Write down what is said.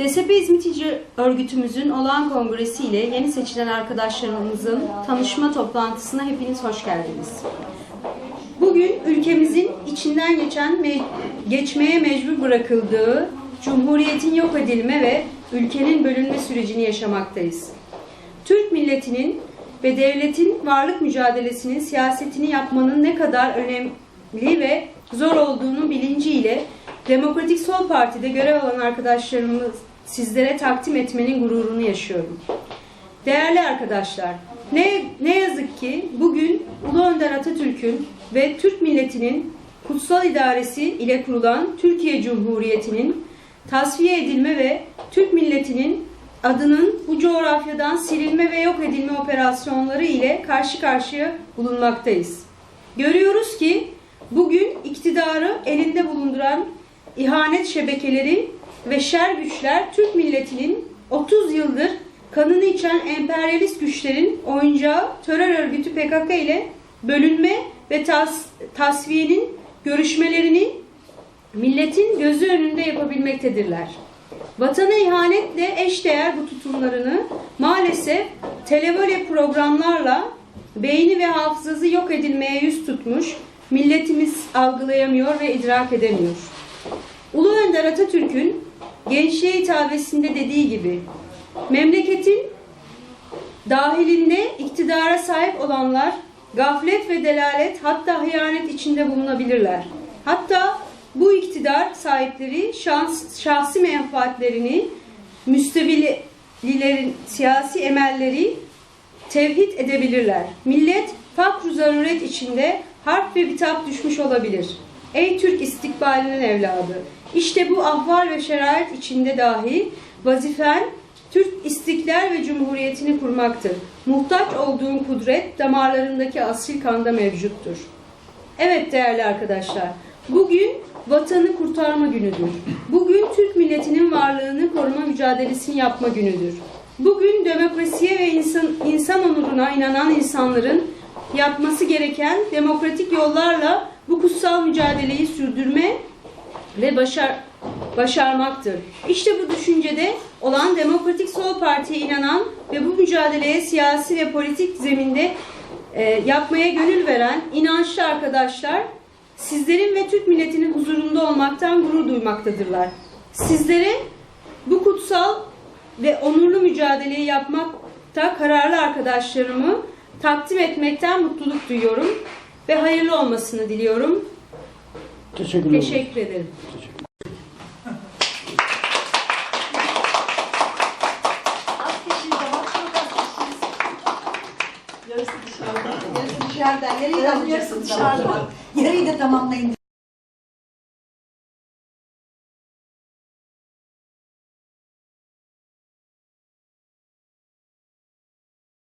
DSP İzmitici örgütümüzün olağan kongresi ile yeni seçilen arkadaşlarımızın tanışma toplantısına hepiniz hoş geldiniz. Bugün ülkemizin içinden geçen me- geçmeye mecbur bırakıldığı Cumhuriyetin yok edilme ve ülkenin bölünme sürecini yaşamaktayız. Türk milletinin ve devletin varlık mücadelesinin siyasetini yapmanın ne kadar önemli ve zor olduğunu bilinciyle Demokratik Sol Parti'de görev alan arkadaşlarımız sizlere takdim etmenin gururunu yaşıyorum. Değerli arkadaşlar, ne, ne yazık ki bugün Ulu Önder Atatürk'ün ve Türk milletinin kutsal idaresi ile kurulan Türkiye Cumhuriyeti'nin tasfiye edilme ve Türk milletinin adının bu coğrafyadan silinme ve yok edilme operasyonları ile karşı karşıya bulunmaktayız. Görüyoruz ki bugün iktidarı elinde bulunduran ihanet şebekeleri ve şer güçler Türk milletinin 30 yıldır kanını içen emperyalist güçlerin oyuncağı terör örgütü PKK ile bölünme ve tas, tasfiyenin görüşmelerini milletin gözü önünde yapabilmektedirler. Vatana ihanetle eşdeğer bu tutumlarını maalesef televole programlarla beyni ve hafızası yok edilmeye yüz tutmuş, milletimiz algılayamıyor ve idrak edemiyor. Ulu Önder Atatürk'ün gençliğe hitabesinde dediği gibi memleketin dahilinde iktidara sahip olanlar gaflet ve delalet hatta hıyanet içinde bulunabilirler. Hatta bu iktidar sahipleri şans, şahsi menfaatlerini, müstevililerin siyasi emelleri tevhid edebilirler. Millet fakr zaruret içinde harp ve bitap düşmüş olabilir. Ey Türk istikbalinin evladı! İşte bu ahval ve şerait içinde dahi vazifen Türk istiklal ve cumhuriyetini kurmaktır. Muhtaç olduğun kudret damarlarındaki asil kanda mevcuttur. Evet değerli arkadaşlar, bugün vatanı kurtarma günüdür. Bugün Türk milletinin varlığını koruma mücadelesini yapma günüdür. Bugün demokrasiye ve insan, insan onuruna inanan insanların yapması gereken demokratik yollarla bu kutsal mücadeleyi sürdürme ve başar, başarmaktır. İşte bu düşüncede olan Demokratik Sol Parti'ye inanan ve bu mücadeleye siyasi ve politik zeminde e, yapmaya gönül veren inançlı arkadaşlar sizlerin ve Türk milletinin huzurunda olmaktan gurur duymaktadırlar. Sizlere bu kutsal ve onurlu mücadeleyi yapmakta kararlı arkadaşlarımı takdim etmekten mutluluk duyuyorum ve hayırlı olmasını diliyorum. Teşekkür ederim. Çok az kişiyiz. Yarısı dışarıda. Yarısı dışarıda. Yarıyı da yarısı dışarıda. Yarıyı da tamamlayın.